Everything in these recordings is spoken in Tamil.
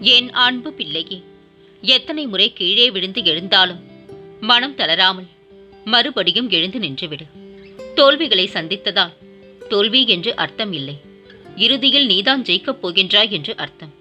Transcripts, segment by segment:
என் அன்பு பிள்ளையே? எத்தனை முறை கீழே விழுந்து எழுந்தாலும் மனம் தளராமல் மறுபடியும் எழுந்து நின்றுவிடு. தோல்விகளை சந்தித்ததால் தோல்வி என்று அர்த்தம் இல்லை. இறுதியில் நீதான் ஜெயிக்கப் போகின்றாய் என்று அர்த்தம்.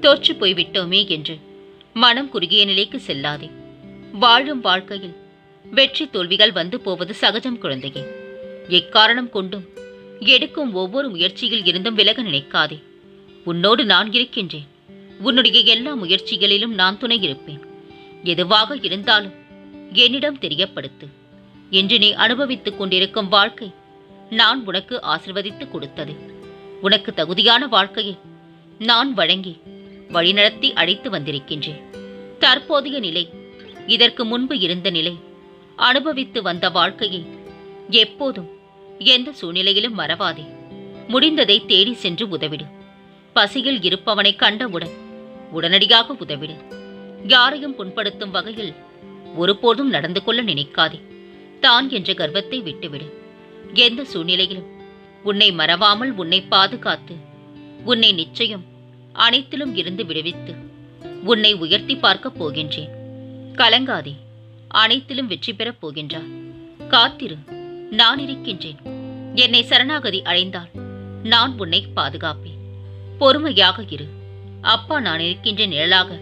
தோற்று போய்விட்டோமே என்று மனம் குறுகிய நிலைக்கு செல்லாதே. வாழும் வாழ்க்கையில் வெற்றி தோல்விகள் வந்து போவது சகஜம் குழந்தையே. எக்காரணம் கொண்டும் எடுக்கும் ஒவ்வொரு முயற்சியில் இருந்தும் விலக நினைக்காதே. உன்னோடு நான் இருக்கின்றேன். உன்னுடைய எல்லா முயற்சிகளிலும் நான் துணை இருப்பேன் எதுவாக இருந்தாலும் என்னிடம் தெரியப்படுத்து. என்று நீ அனுபவித்துக் கொண்டிருக்கும் வாழ்க்கை நான் உனக்கு ஆசிர்வதித்து கொடுத்தது. உனக்கு தகுதியான வாழ்க்கையை நான் வழங்கி வழிநடத்தி அழைத்து வந்திருக்கின்றேன். தற்போதைய நிலை இதற்கு முன்பு இருந்த நிலை அனுபவித்து வந்த வாழ்க்கையை எப்போதும் எந்த சூழ்நிலையிலும் மறவாதே. முடிந்ததை தேடி சென்று உதவிடு. பசியில் இருப்பவனை கண்டவுடன் உடனடியாக உதவிடு. யாரையும் புண்படுத்தும் வகையில் ஒருபோதும் நடந்து கொள்ள நினைக்காதே. தான் என்ற கர்வத்தை விட்டுவிடு. எந்த சூழ்நிலையிலும் உன்னை மறவாமல் உன்னை பாதுகாத்து உன்னை நிச்சயம் அனைத்திலும் இருந்து விடுவித்து உன்னை உயர்த்தி பார்க்கப் போகின்றேன். கலங்காதே. அனைத்திலும் வெற்றி பெறப் போகின்றார் காத்திரு. நான் இருக்கின்றேன். என்னை சரணாகதி அடைந்தால் நான் உன்னை பாதுகாப்பேன். பொறுமையாக இரு. அப்பா நான் இருக்கின்ற நிழலாக.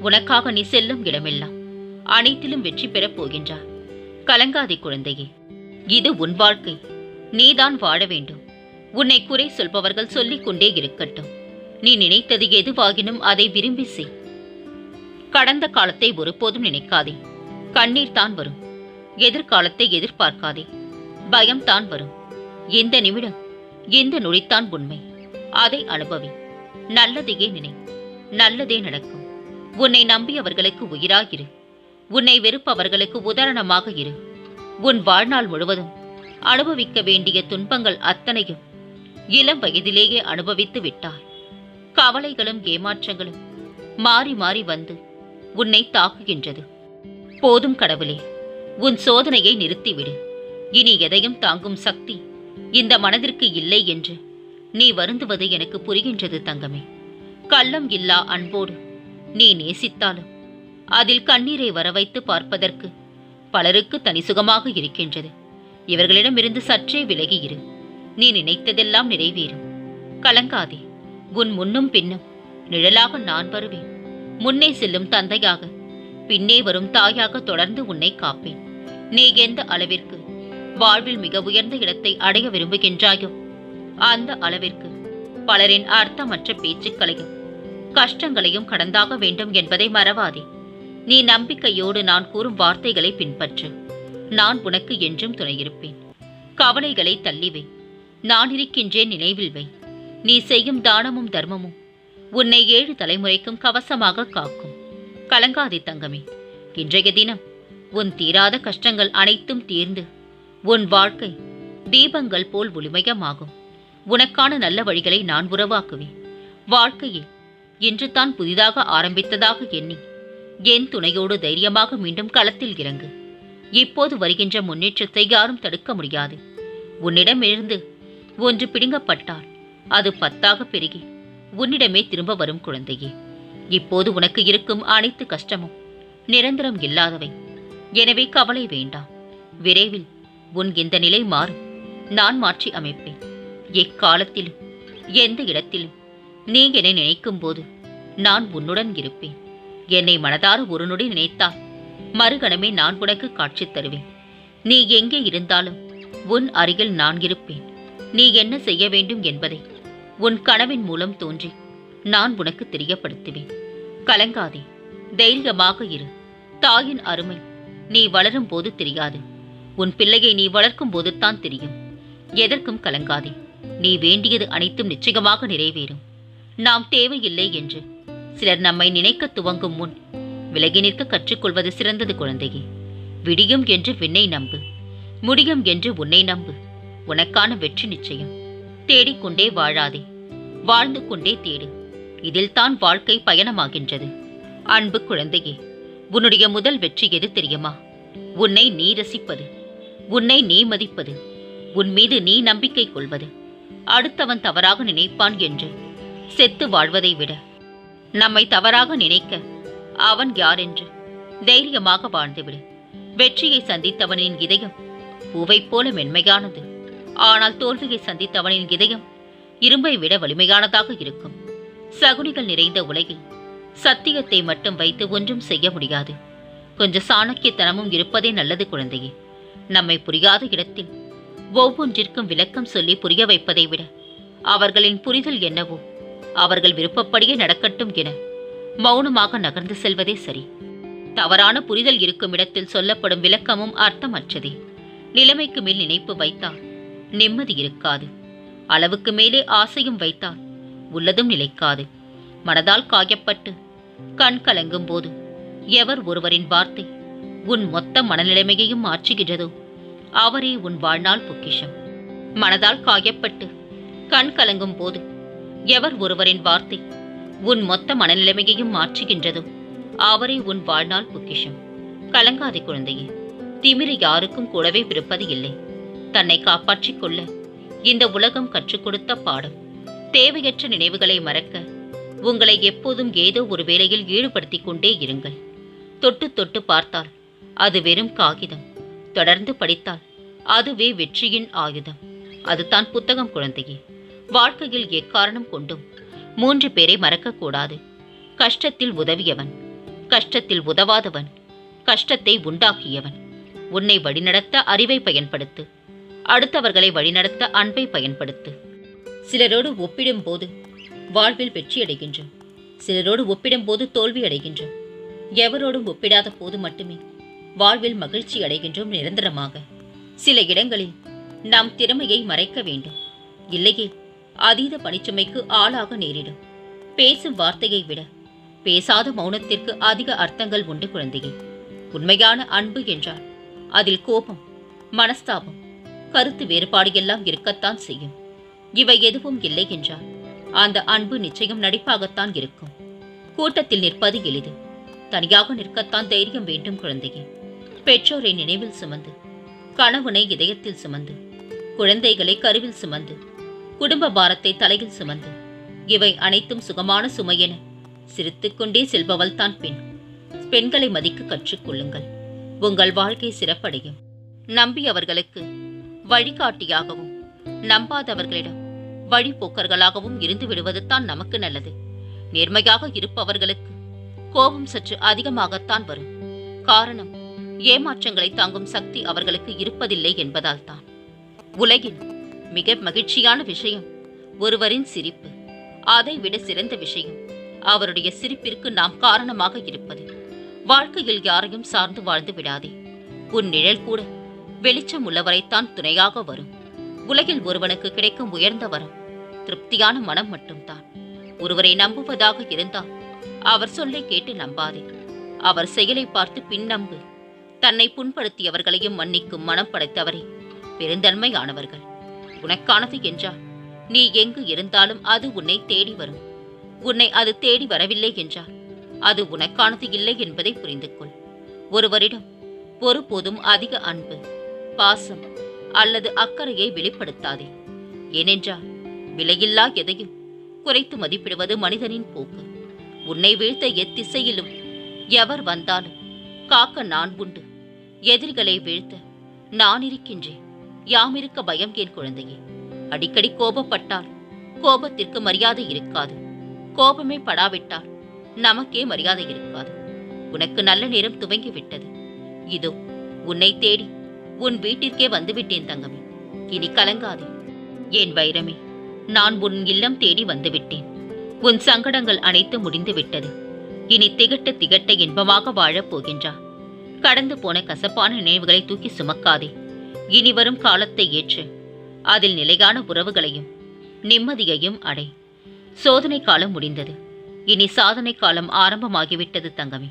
உனக்காக நீ செல்லும் இடமெல்லாம் அனைத்திலும் வெற்றி பெறப் போகின்றார் கலங்காதே குழந்தையே. இது உன் வாழ்க்கை. நீதான் வாழ வேண்டும். உன்னை குறை சொல்பவர்கள் சொல்லிக் கொண்டே இருக்கட்டும். நீ நினைத்தது எதுவாகினும் அதை விரும்பி செய். கடந்த காலத்தை ஒருபோதும் நினைக்காதே. கண்ணீர் தான் வரும். எதிர்காலத்தை எதிர்பார்க்காதே. பயம் தான் வரும். இந்த நிமிடம் இந்த நொடித்தான் உண்மை. அதை அனுபவி. நல்லதையே நினை. நல்லதே நடக்கும். உன்னை நம்பியவர்களுக்கு உயிராகிரு. உன்னை வெறுப்பவர்களுக்கு உதாரணமாக இரு. உன் வாழ்நாள் முழுவதும் அனுபவிக்க வேண்டிய துன்பங்கள் அத்தனையும் இளம் வயதிலேயே அனுபவித்து விட்டாய் கவலைகளும் ஏமாற்றங்களும் மாறி மாறி வந்து உன்னை தாக்குகின்றது. போதும் கடவுளே உன் சோதனையை நிறுத்திவிடு. இனி எதையும் தாங்கும் சக்தி இந்த மனதிற்கு இல்லை என்று நீ வருந்துவது எனக்கு புரிகின்றது தங்கமே. கள்ளம் இல்லா அன்போடு நீ நேசித்தாலும் அதில் கண்ணீரை வரவைத்து பார்ப்பதற்கு பலருக்கு தனி சுகமாக இருக்கின்றது. இவர்களிடமிருந்து சற்றே விலகி இரு. நீ நினைத்ததெல்லாம் நிறைவேறும். கலங்காதே. உன் முன்னும் பின்னும் நிழலாக நான் வருவேன். முன்னே செல்லும் தந்தையாக பின்னே வரும் தாயாக தொடர்ந்து உன்னை காப்பேன். நீ எந்த அளவிற்கு வாழ்வில் மிக உயர்ந்த இடத்தை அடைய விரும்புகின்றாயோ அந்த அளவிற்கு பலரின் அர்த்தமற்ற பேச்சுக்களையும் கஷ்டங்களையும் கடந்தாக வேண்டும் என்பதை மறவாதே. நீ நம்பிக்கையோடு நான் கூறும் வார்த்தைகளை பின்பற்று. நான் உனக்கு என்றும் துணையிருப்பேன். கவலைகளை தள்ளிவை. நான் இருக்கின்றேன் நினைவில் வை. நீ செய்யும் தானமும் தர்மமும் உன்னை ஏழு தலைமுறைக்கும் கவசமாக காக்கும். கலங்காதே தங்கமே. இன்றைய தினம் உன் தீராத கஷ்டங்கள் அனைத்தும் தீர்ந்து உன் வாழ்க்கை தீபங்கள் போல் ஒளிமயமாகும். உனக்கான நல்ல வழிகளை நான் உறவாக்குவேன் வாழ்க்கையில் இன்று தான் புதிதாக ஆரம்பித்ததாக எண்ணி என் துணையோடு தைரியமாக மீண்டும் களத்தில் இறங்கு. இப்போது வருகின்ற முன்னேற்றத்தை யாரும் தடுக்க முடியாது. உன்னிடமிருந்து ஒன்று பிடுங்கப்பட்டால் அது பத்தாக பெருகி உன்னிடமே திரும்ப வரும் குழந்தையே. இப்போது உனக்கு இருக்கும் அனைத்து கஷ்டமும் நிரந்தரம் இல்லாதவை. எனவே கவலை வேண்டாம். விரைவில் உன் இந்த நிலை மாறும். நான் மாற்றி அமைப்பேன். எக்காலத்திலும் எந்த இடத்திலும் நீ என்னை நினைக்கும் போது நான் உன்னுடன் இருப்பேன். என்னை மனதார ஒரு நொடி நினைத்தால் மறுகணமே நான் உனக்கு காட்சி தருவேன். நீ எங்கே இருந்தாலும் உன் அருகில் நான் இருப்பேன். நீ என்ன செய்ய வேண்டும் என்பதை உன் கனவின் மூலம் தோன்றி நான் உனக்கு தெரியப்படுத்துவேன். கலங்காதே தைரியமாக இரு. தாயின் அருமை நீ வளரும் போது தெரியாது. உன் பிள்ளையை நீ வளர்க்கும் போதுதான் தெரியும். எதற்கும் கலங்காதே. நீ வேண்டியது அனைத்தும் நிச்சயமாக நிறைவேறும். நாம் தேவையில்லை என்று. சிலர் நம்மை நினைக்க துவங்கும் முன் விலகி நிற்க கற்றுக்கொள்வது சிறந்தது குழந்தையே. விடியும் என்று விண்ணை நம்பு. முடியும் என்று உன்னை நம்பு. உனக்கான வெற்றி நிச்சயம். தேடிக்கொண்டே வாழாதே. வாழ்ந்து கொண்டே தேடு. இதில்தான் வாழ்க்கை பயணமாகின்றது. அன்பு குழந்தையே உன்னுடைய முதல் வெற்றி எது தெரியுமா? உன்னை நீ ரசிப்பது. உன்னை நீ மதிப்பது. உன் மீது நீ நம்பிக்கை கொள்வது. அடுத்தவன் தவறாக நினைப்பான் என்று செத்து வாழ்வதை விட நம்மை தவறாக நினைக்க அவன் யார் என்று தைரியமாக வாழ்ந்துவிடு. வெற்றியை சந்தித்தவனின் இதயம் பூவைப் போல மென்மையானது. ஆனால் தோல்வியை சந்தித்தவனின் இதயம் இரும்பை விட வலிமையானதாக இருக்கும். சகுனிகள் நிறைந்த உலகில் சத்தியத்தை மட்டும் வைத்து ஒன்றும் செய்ய முடியாது. கொஞ்சம் சாணக்கியத்தனமும் இருப்பதே நல்லது குழந்தையே. நம்மை புரியாத இடத்தில் ஒவ்வொன்றிற்கும் விளக்கம் சொல்லி புரிய வைப்பதை விட அவர்களின் புரிதல் என்னவோ அவர்கள் விருப்பப்படியே நடக்கட்டும் என மௌனமாக நகர்ந்து செல்வதே சரி. தவறான புரிதல் இருக்கும் இடத்தில் சொல்லப்படும் விளக்கமும் அர்த்தமற்றதே. நிலைமைக்கு மேல் நினைப்பு வைத்தால் நிம்மதி இருக்காது. அளவுக்கு மேலே ஆசையும் வைத்தால் உள்ளதும் நிலைக்காது. மனதால் காயப்பட்டு கண் கலங்கும் போது எவர் ஒருவரின் வார்த்தை உன் மொத்த மனநிலைமையையும் மாற்றுகின்றதோ? அவரே உன் வாழ்நாள் பொக்கிஷம். மனதால் காயப்பட்டு கண் கலங்கும் போது எவர் ஒருவரின் வார்த்தை உன் மொத்த மனநிலைமையையும் மாற்றுகின்றதோ அவரே உன் வாழ்நாள் பொக்கிஷம். கலங்காதே குழந்தையே திமிரு யாருக்கும் கூடவே பிறப்பது இல்லை. தன்னை காப்பாற்றிக் கொள்ள இந்த உலகம் கற்றுக் கொடுத்த பாடம். தேவையற்ற நினைவுகளை மறக்க உங்களை எப்போதும் ஏதோ ஒரு வேலையில் ஈடுபடுத்திக் கொண்டே இருங்கள். தொட்டு தொட்டு பார்த்தால் அது வெறும் காகிதம். தொடர்ந்து படித்தால் அதுவே வெற்றியின் ஆயுதம். அதுதான் புத்தகம் குழந்தையே. வாழ்க்கையில் எக்காரணம் கொண்டும் மூன்று பேரை மறக்கக்கூடாது. கஷ்டத்தில் உதவியவன் கஷ்டத்தில் உதவாதவன் கஷ்டத்தை உண்டாக்கியவன். உன்னை வழிநடத்த அறிவை பயன்படுத்து. அடுத்தவர்களை வழிநடத்த அன்பை பயன்படுத்து. சிலரோடு ஒப்பிடும்போது வாழ்வில் வெற்றி அடைகின்றோம். சிலரோடு ஒப்பிடும்போது தோல்வி அடைகின்றோம். எவரோடும் ஒப்பிடாத போது மட்டுமே வாழ்வில் மகிழ்ச்சி அடைகின்றோம் நிரந்தரமாக. சில இடங்களில் நாம் திறமையை மறைக்க வேண்டும். இல்லையே அதீத பணிச்சுமைக்கு ஆளாக நேரிடும். பேசும் வார்த்தையை விட பேசாத மௌனத்திற்கு அதிக அர்த்தங்கள் உண்டு குழந்தையே. உண்மையான அன்பு என்றால் அதில் கோபம் மனஸ்தாபம் கருத்து வேறுபாடு எல்லாம் இருக்கத்தான் செய்யும். இவை எதுவும் இல்லை என்றால் அந்த அன்பு நிச்சயம் நடிப்பாகத்தான் இருக்கும். கூட்டத்தில் நிற்பது எளிது. தனியாக நிற்கத்தான் தைரியம் வேண்டும் குழந்தையே. பெற்றோரை நினைவில் சுமந்து கணவனை இதயத்தில் சுமந்து குழந்தைகளை கருவில் சுமந்து குடும்ப பாரத்தை தலையில் சுமந்து இவை அனைத்தும் சுகமான சுமையென சிரித்துக்கொண்டே செல்பவள் தான் பெண். பெண்களை மதிக்க கற்றுக்கொள்ளுங்கள் உங்கள் வாழ்க்கை சிறப்படையும். நம்பியவர்களுக்கு வழிகாட்டியாகவும் நம்பாதவர்களிடம் வழிபோக்கர்களாகவும் இருந்து விடுவது தான் நமக்கு நல்லது. நேர்மையாக இருப்பவர்களுக்கு கோபம் சற்று அதிகமாகத்தான் வரும். காரணம் ஏமாற்றங்களை தாங்கும் சக்தி அவர்களுக்கு இருப்பதில்லை என்பதால் தான் உலகின் மிக மகிழ்ச்சியான விஷயம் ஒருவரின் சிரிப்பு. அதை விட சிறந்த விஷயம் அவருடைய சிரிப்பிற்கு நாம் காரணமாக இருப்பது. வாழ்க்கையில் யாரையும் சார்ந்து வாழ்ந்து விடாதே. உன் நிழல் கூட வெளிச்சம் உள்ளவரைத்தான் துணையாக வரும். உலகில் ஒருவனுக்கு கிடைக்கும் உயர்ந்த வரம் திருப்தியான மனம் மட்டும்தான். ஒருவரை நம்புவதாக இருந்தால் அவர் சொல்லை கேட்டு நம்பாதே. அவர் செயலை பார்த்து பின் நம்பு. தன்னை புண்படுத்தியவர்களையும் மன்னிக்கும் மனம் படைத்தவரே பெருந்தன்மையானவர்கள். உனக்கானது என்றால் நீ எங்கு இருந்தாலும் அது உன்னை தேடி வரும். உன்னை அது தேடி வரவில்லை என்றால் அது உனக்கானது இல்லை என்பதை புரிந்து கொள் ஒருவரிடம் ஒருபோதும் அதிக அன்பு பாசம் அல்லது அக்கறையை வெளிப்படுத்தாதே. ஏனென்றால் விலையில்லா எதையும் குறைத்து மதிப்பிடுவது மனிதனின் போக்கு. உன்னை வீழ்த்த எத்திசையிலும் எவர் வந்தாலும் காக்க நான் உண்டு எதிரிகளை வீழ்த்த நான் இருக்கின்றேன். யாம் இருக்க பயம் என் குழந்தையே. அடிக்கடி கோபப்பட்டால் கோபத்திற்கு மரியாதை இருக்காது. கோபமே படாவிட்டால் நமக்கே மரியாதை இருக்காது. உனக்கு நல்ல நேரம் துவங்கி விட்டது இதோ உன்னை தேடி உன் வீட்டிற்கே வந்துவிட்டேன் தங்கமே. இனி கலங்காதே. என் வைரமே நான் உன் இல்லம் தேடி வந்துவிட்டேன். உன் சங்கடங்கள் அனைத்து முடிந்து விட்டது இனி திகட்ட திகட்ட இன்பமாக வாழப் போகின்றா. கடந்து போன கசப்பான நினைவுகளை தூக்கி சுமக்காதே. இனி வரும் காலத்தை ஏற்று. அதில் நிலையான உறவுகளையும் நிம்மதியையும் அடை. சோதனை காலம் முடிந்தது. இனி சாதனை காலம் ஆரம்பமாகிவிட்டது தங்கமே.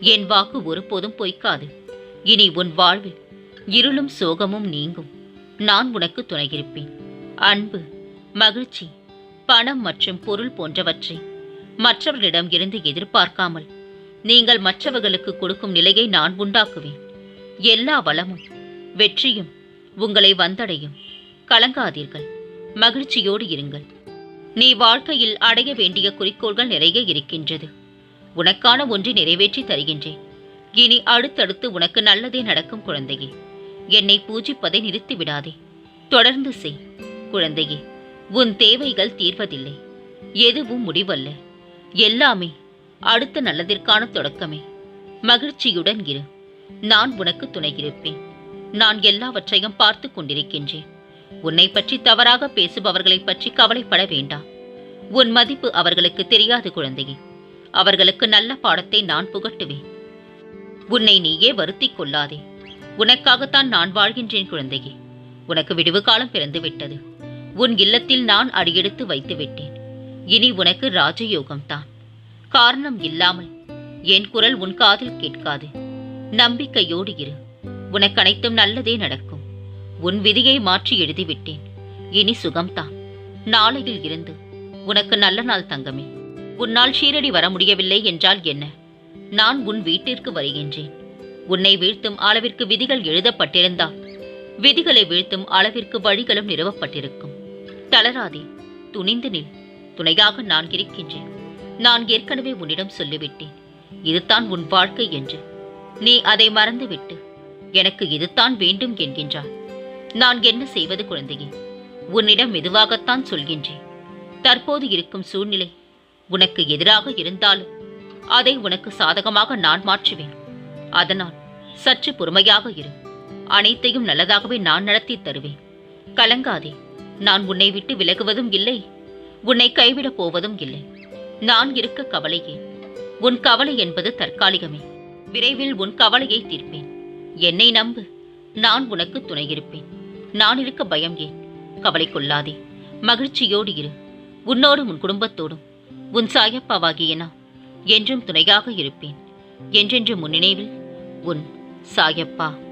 என் வாக்கு ஒருபோதும் பொய்க்காது. இனி உன் வாழ்வில் இருளும் சோகமும் நீங்கும். நான் உனக்கு துணையிருப்பேன். அன்பு மகிழ்ச்சி பணம் மற்றும் பொருள் போன்றவற்றை மற்றவர்களிடம் இருந்து எதிர்பார்க்காமல் நீங்கள் மற்றவர்களுக்கு கொடுக்கும் நிலையை நான் உண்டாக்குவேன். எல்லா வளமும் வெற்றியும் உங்களை வந்தடையும். கலங்காதீர்கள் மகிழ்ச்சியோடு இருங்கள். நீ வாழ்க்கையில் அடைய வேண்டிய குறிக்கோள்கள் நிறைய இருக்கின்றது. உனக்கான ஒன்றை நிறைவேற்றி தருகின்றேன். இனி அடுத்தடுத்து உனக்கு நல்லதே நடக்கும் குழந்தையே. என்னை பூஜிப்பதை நிறுத்தி விடாதே. தொடர்ந்து செய் குழந்தையே. உன் தேவைகள் தீர்வதில்லை. எதுவும் முடிவல்ல. எல்லாமே அடுத்த நல்லதிற்கான தொடக்கமே. மகிழ்ச்சியுடன் இரு. நான் உனக்கு துணைகிருப்பேன் நான் எல்லாவற்றையும் பார்த்து கொண்டிருக்கின்றேன். உன்னை பற்றி தவறாக பேசுபவர்களைப் பற்றி கவலைப்பட வேண்டாம். உன் மதிப்பு அவர்களுக்கு தெரியாது குழந்தையே. அவர்களுக்கு நல்ல பாடத்தை நான் புகட்டுவேன். உன்னை நீயே வருத்திக் கொள்ளாதே. உனக்காகத்தான் நான் வாழ்கின்றேன் குழந்தையே. உனக்கு விடுவு காலம் பிறந்து விட்டது உன் இல்லத்தில் நான் அடியெடுத்து வைத்து விட்டேன் இனி உனக்கு ராஜயோகம்தான். காரணம் இல்லாமல் என் குரல் உன் காதில் கேட்காது. நம்பிக்கையோடு இரு. உனக்கு அனைத்தும் நல்லதே நடக்கும். உன் விதியை மாற்றி எழுதிவிட்டேன். இனி சுகம்தான். நாளையில் இருந்து உனக்கு நல்ல நாள் தங்கமே. உன்னால் ஷீரடி வர முடியவில்லை என்றால் என்ன? நான் உன் வீட்டிற்கு வருகின்றேன். உன்னை வீழ்த்தும் அளவிற்கு விதிகள் எழுதப்பட்டிருந்தால் விதிகளை வீழ்த்தும் அளவிற்கு வழிகளும் நிறுவப்பட்டிருக்கும். தளராதே. துணிந்து நில். துணையாக நான் இருக்கின்றேன். நான் ஏற்கனவே உன்னிடம் சொல்லிவிட்டேன். இதுதான் உன் வாழ்க்கை என்று. நீ அதை மறந்துவிட்டு எனக்கு இதுதான் வேண்டும் என்கின்றாய் நான் என்ன செய்வது குழந்தையே? உன்னிடம் மெதுவாகத்தான் சொல்கின்றேன். தற்போது இருக்கும் சூழ்நிலை உனக்கு எதிராக இருந்தாலும் அதை உனக்கு சாதகமாக நான் மாற்றுவேன். அதனால் சற்று பொறுமையாக இரு. அனைத்தையும் நல்லதாகவே நான் நடத்தி தருவேன். கலங்காதே. நான் உன்னை விட்டு விலகுவதும் இல்லை. உன்னை கைவிடப் போவதும் இல்லை. நான் இருக்க கவலையே. உன் கவலை என்பது தற்காலிகமே. விரைவில் உன் கவலையை தீர்ப்பேன். என்னை நம்பு. நான் உனக்கு துணை இருப்பேன் நான் இருக்க பயம் ஏன்? கவலை கொள்ளாதே. மகிழ்ச்சியோடு இரு. உன்னோடும் உன் குடும்பத்தோடும். உன் சாயப்பாவாகிய நான் என்றும் துணையாக இருப்பேன். என்றென்று முன்னினைவில் உன் சாயப்பா.